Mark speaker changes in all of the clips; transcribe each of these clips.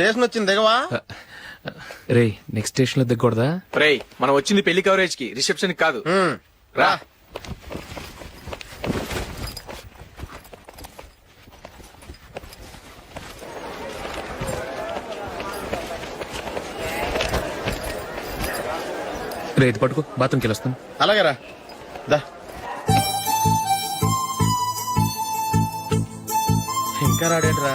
Speaker 1: Station వచ్చింది దిగవా?
Speaker 2: రే next స్టేషన్లో దిగకూడదా?
Speaker 3: రేయ్ మనం వచ్చింది పెళ్ళి కవరేజ్కి రిసెప్షన్ కాదు.
Speaker 1: రా.
Speaker 2: రే. ఇది పట్టుకో బాత్రూమ్కి వెళ్ళొస్తాను.
Speaker 1: అలాగే రా. దా. ఇంకా రాడేట్రా?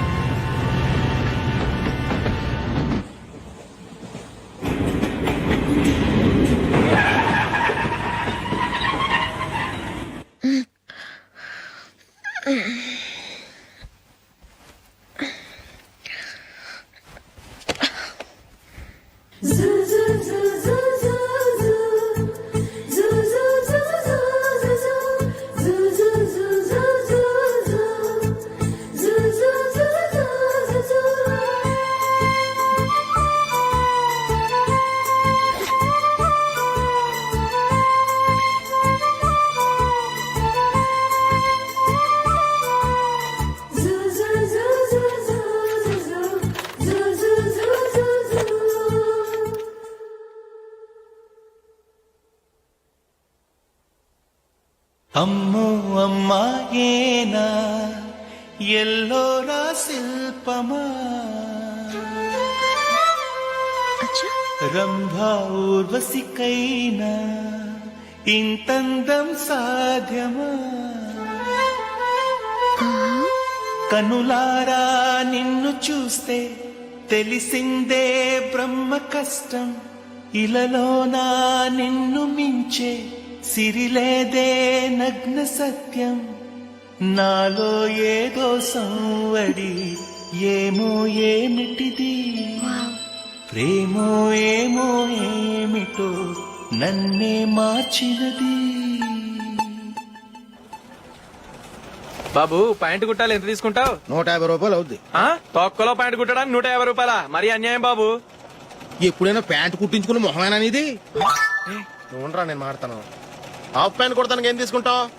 Speaker 4: ఎల్లోరా శిల్పమా? రంభా ఊర్వశికైనా ఇంతందం సాధ్యమా? కనులారా నిన్ను చూస్తే తెలిసిందే బ్రహ్మ కష్టం. ఇలలోనా నిన్ను మించే సిరిలేదే నగ్న సత్యం. నాలో ఏదో సంవడి ఏమో ఏమిటిది? ప్రేమో ఏమో ఏమిటో నన్నే మార్చినది.
Speaker 3: బాబు ప్యాంటు కుట్టాలి ఎంత తీసుకుంటావు?
Speaker 1: నూట యాభై రూపాయలు అవుద్ది.
Speaker 3: ఆ? తొక్కలో ప్యాంటు కుట్టడానికి నూట యాభై రూపాయల? మరి అన్యాయం బాబు.
Speaker 1: ఎప్పుడైనా ప్యాంట్ కుట్టించుకుని మొహమేనా ఇది చూడరా నేను మాడతాను. హాఫ్ ప్యాంట్ కుడతానికి ఏం తీసుకుంటావు?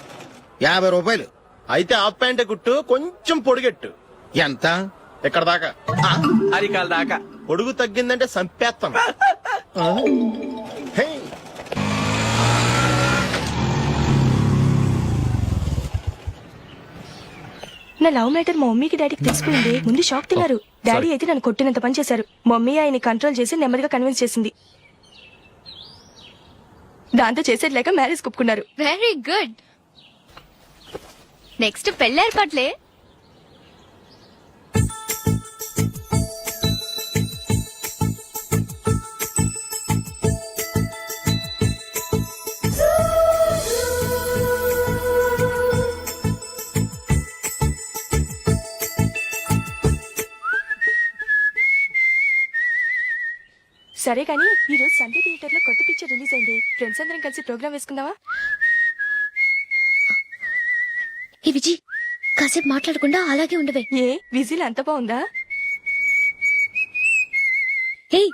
Speaker 1: యాభై రూపాయలు. అయితే హాఫ్ ప్యాంట్ కుట్టు కొంచెం పొడిగెట్టు. ఎంత? ఇక్కడ దాకా? ఆ,
Speaker 3: అరికాల దాకా.
Speaker 1: పొడుగు తగ్గిందంటే? హే.
Speaker 5: నా లవ్ మ్యాటర్ మా మమ్మీకి డాడీకి తెలిసిపోయింది ముందు షాక్ తిన్నారు. డాడీ అయితే నన్ను కొట్టినంత పని చేశారు. మమ్మీ ఆయన్ని కంట్రోల్ చేసి నెమ్మదిగా కన్విన్స్ చేసింది. దాంతో చేసేది లేక మ్యారేజ్ ఒప్పుకున్నారు
Speaker 6: వెరీ గుడ్ నెక్స్ట్ పెళ్ళి ఏర్పాట్లే.
Speaker 5: సరే కానీ ఈరోజు సండే థియేటర్లో కొత్త పిక్చర్ రిలీజ్ అయింది. ఫ్రెండ్స్ అందరం కలిసి ప్రోగ్రామ్ వేసుకుందామా?
Speaker 7: ఏ విజి కాసేపు మాట్లాడకుండా అలాగే ఉండవే.
Speaker 5: ఏ విజిల్ అంత బాగుందా?
Speaker 7: ఏయ్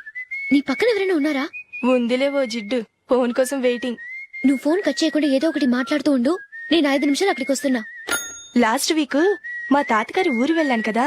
Speaker 7: నీ పక్కన ఎవరైనా ఉన్నారా?
Speaker 5: ఉందిలే ఓ జిడ్డు ఫోన్ కోసం వెయిటింగ్.
Speaker 7: నువ్వు ఫోన్ కట్ చేయకుండా ఏదో ఒకటి మాట్లాడుతూ ఉండు నేను ఐదు నిమిషాలు అక్కడికి వస్తున్నా.
Speaker 5: లాస్ట్ వీక్ మా తాతగారి ఊరు వెళ్ళాను కదా.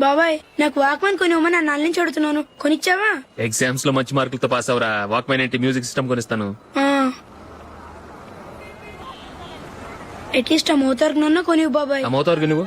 Speaker 8: బాబాయ్ నాకు వాక్మన్ కొని ఇవ్వమని నా నుంచి అడుగుతున్నాను. కొనిచ్చావా?
Speaker 2: ఎగ్జామ్స్లో మంచి మార్కులతో పాస్ అవరా? వాక్మెన్ ఏంటి? Music system కొనిస్తాను.
Speaker 8: అట్లీస్ట్ ఆ మోతార్కు నన్న కొనివు బాబాయ్.
Speaker 2: ఆ మోతారు నువ్వు?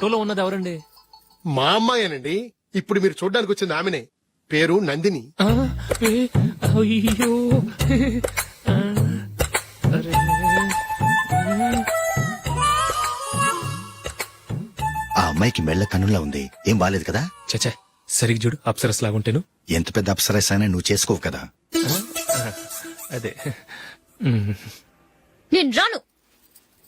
Speaker 2: ఫోటోలో ఉన్నది ఎవరండి?
Speaker 9: మా అమ్మాయేనండి. ఇప్పుడు మీరు చూడడానికి వచ్చింది ఆమెనే. పేరు నందిని.
Speaker 2: ఆ, ఏ, అయ్యో ఆ, అరే.
Speaker 10: ఆ అమ్మాయికి మెళ్ళ కన్నులా ఉంది. ఏం బాలేదు కదా?
Speaker 2: చచ్చా సరిగ్గా చూడు అప్సరస్ లాగుంటేను.
Speaker 10: ఎంత పెద్ద అప్సరస్ అయినా నువ్వు చేసుకోవు కదా?
Speaker 2: అదే.
Speaker 7: నేను రాను.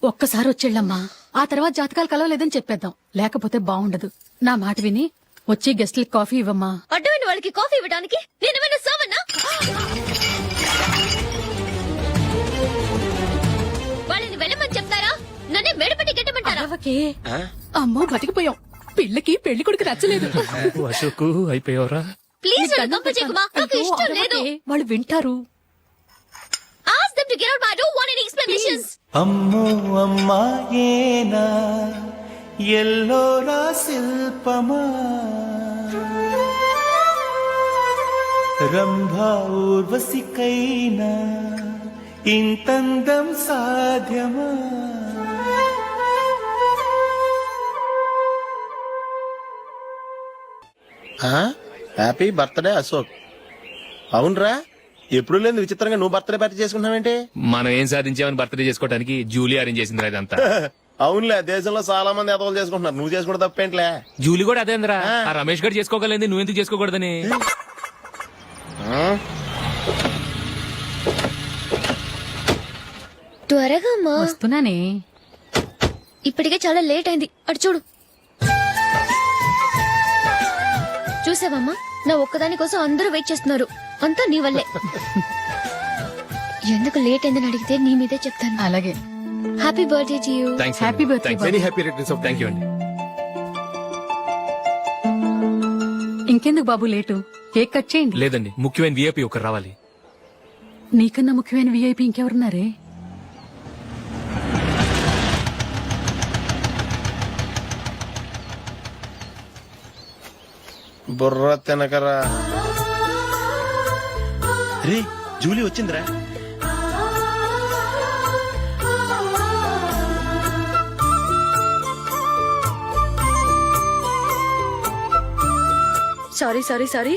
Speaker 6: ఒక్కసారి వచ్చేళ్ళమ్మా. ఆ తర్వాత జాతకాలు కలవలేదని చెప్పేద్దాం. లేకపోతే బాగుండదు నా మాట విని వచ్చి గెస్ట్లకి కాఫీ ఇవ్వమ్మా.
Speaker 7: అడ్డమైన వాళ్ళకి కాఫీ ఇవ్వడానికి నేనేమైనా సావన్నా? వాళ్ళని వెళ్ళమని చెప్తారా? నన్నే మేడపట్టి గెట్టమంటారా?
Speaker 6: అరవకే అమ్మో బతికిపోయాం. పిల్లకి పెళ్ళి కొడుకు నచ్చలేదు
Speaker 2: అశోకు అయిపోయావరా?
Speaker 7: ప్లీజ్ నన్ను చేయకుమా. నాకు ఇష్టం లేదు.
Speaker 6: వాళ్ళు వింటారు.
Speaker 7: Ask them to get out I don't want any explanations
Speaker 4: అమ్మో అమ్మాయేనా? ఎల్లోరా శిల్పమా? రంభా ఊర్వశికైనా ఇంతందం సాధ్యమా?
Speaker 1: Happy birthday Ashok. అవునరా? ఎప్పుడు లేదు విచిత్రంగా నువ్వు బర్త్డే పార్టీ చేసుకుంటున్నావేంటి?
Speaker 2: మనం ఏం సాధించామని బర్త్డే చేసుకోవడానికి జూలీ అరేంజ్ చేసింది ఇదంతా.
Speaker 1: అవునులే దేశంలో చాలా మంది ఎదవలు చేసుకుంటున్నారు. నువ్వు చేసుకుంటే తప్పేంట్లే?
Speaker 2: జూలీ కూడా అదేంద్రా ఆ. రమేష్ గారు చేసుకోగలేదు నువ్వు ఎందుకు చేసుకోకూడదని?
Speaker 7: త్వరగా అమ్మా
Speaker 6: వస్తున్నానే.
Speaker 7: ఇప్పటికే చాలా లేట్ అయింది. అటు చూడు. చూసావమ్మా? నా ఒక్కదాని కోసం అందరూ వెయిట్ చేస్తున్నారు. అంతా నీ వల్లే. ఎందుకు లేట్ అయిందని అడిగితే నీ మీదే చెప్తాను.
Speaker 6: అలాగే.
Speaker 7: Happy birthday to you
Speaker 2: thanks
Speaker 6: Happy birthday,
Speaker 9: very happy returns of
Speaker 2: thank you అండి
Speaker 6: ఇంకెందుకు బాబు లేటు? కేక్ కట్ చేయండి.
Speaker 2: లేదండి ముఖ్యమైన విఐపి ఒకరు రావాలి.
Speaker 6: నీకన్నా ముఖ్యమైన విఐపి ఇంకెవరున్నారే?
Speaker 1: బుర్ర తినకరా. రే జూలీ వచ్చిందిరా.
Speaker 7: Sorry sorry sorry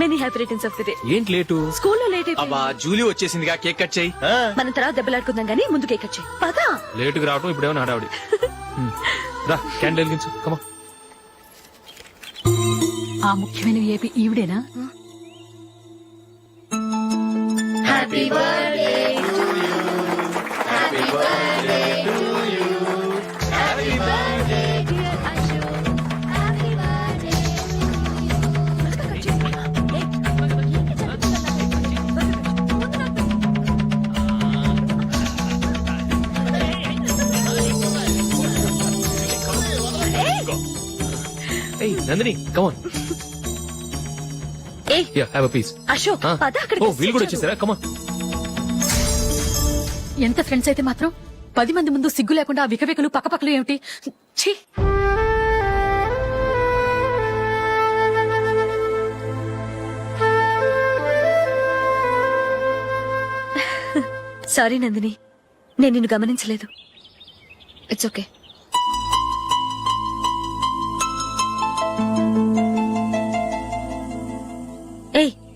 Speaker 7: many happy returns of the day
Speaker 2: ఏంటి లేటు?
Speaker 7: స్కూల్లో లేట్
Speaker 3: అబ్బా జూలీ వచ్చేసిందిగా కేక్ కట్ చేయి.
Speaker 7: మనం తర్వాత దెబ్బలాడుకుందాం గానీ ముందు కేక్ వచ్చాయి పదా.
Speaker 2: లేటుగా రావటం ఇప్పుడేమో హడావిడి. రా క్యాండిల్ వెలిగించు కమా.
Speaker 6: ఆ ముఖ్యమైన విఐపి ఈవిడేనా?
Speaker 2: ఏయ్ Nandini come on
Speaker 7: A?
Speaker 2: Yeah have a piece
Speaker 7: Ashok పద అక్కడికి
Speaker 2: ఓ వీళ్ళు కూడా వచ్చేసారా. కమాన్
Speaker 6: ఎంత ఫ్రెండ్స్ అయితే మాత్రం పది మంది ముందు సిగ్గు లేకుండా ఆ వికవికలు పక్కపక్కలు ఏమిటి? ఛీ!
Speaker 7: సారీ నందిని. నేను నిన్ను గమనించలేదు. It's okay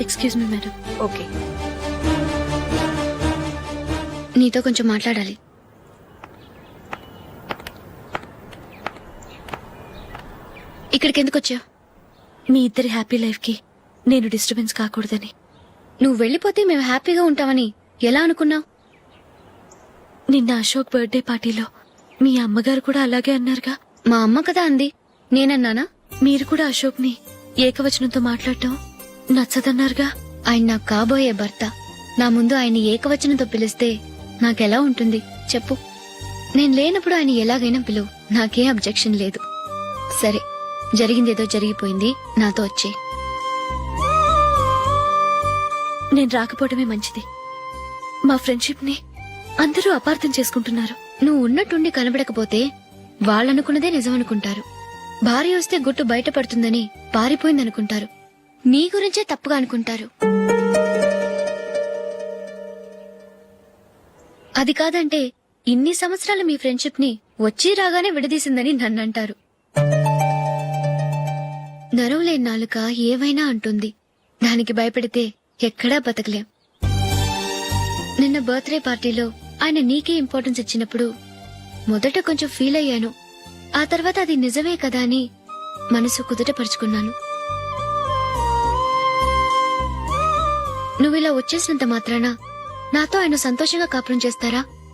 Speaker 7: Excuse me madam
Speaker 8: okay
Speaker 11: నీతో కొంచెం మాట్లాడాలి. ఇక్కడికి ఎందుకు వచ్చావు
Speaker 7: మీ ఇద్దరి హ్యాపీ లైఫ్కి నేను డిస్టర్బెన్స్ కాకూడదని.
Speaker 11: నువ్వు వెళ్ళిపోతే మేము హ్యాపీగా ఉంటామని ఎలా అనుకున్నావు
Speaker 7: నిన్న అశోక్ బర్త్డే పార్టీలో మీ అమ్మగారు కూడా అలాగే అన్నారుగా.
Speaker 11: మా అమ్మ కదా అంది. నేనన్నానా?
Speaker 7: మీరు కూడా అశోక్ని ఏకవచనంతో మాట్లాడటం నచ్చదన్నారుగా.
Speaker 11: ఆయన నాకు కాబోయే భర్త. నా ముందు ఆయన ఏకవచనంతో పిలిస్తే నాకెలా ఉంటుంది? చెప్పు. నేను లేనప్పుడు ఆయన ఎలాగైనా పిలువు. నాకే అబ్జెక్షన్ లేదు. సరే జరిగిందేదో జరిగిపోయింది నాతో వచ్చే.
Speaker 7: నేను రాకపోవడమే మంచిది. మా ఫ్రెండ్షిప్ని అందరూ అపార్థం చేసుకుంటున్నారు.
Speaker 11: నువ్వు ఉన్నట్టుండి కనబడకపోతే వాళ్ళనుకున్నదే నిజమనుకుంటారు. భార్య వస్తే గుట్టు బయటపడుతుందని పారిపోయిందనుకుంటారు. నీ గురించే తప్పుగా అనుకుంటారు. అది కాదంటే ఇన్ని సంవత్సరాలు మీ ఫ్రెండ్షిప్ని వచ్చి రాగానే విడదీసిందని నన్నంటారు. నరవలేని నాలుక ఏవైనా అంటుంది. దానికి భయపడితే ఎక్కడా బతకలేం. నిన్న బర్త్డే పార్టీలో ఆయన నీకే ఇంపార్టెన్స్ ఇచ్చినప్పుడు మొదట కొంచెం ఫీల్ అయ్యాను. ఆ తర్వాత అది నిజమే కదా అని మనసు కుదుటపరుచుకున్నాను. నువ్విలా వచ్చేసినంత మాత్రాన నాతో ఆయన సంతోషంగా కాపురం చేస్తారా?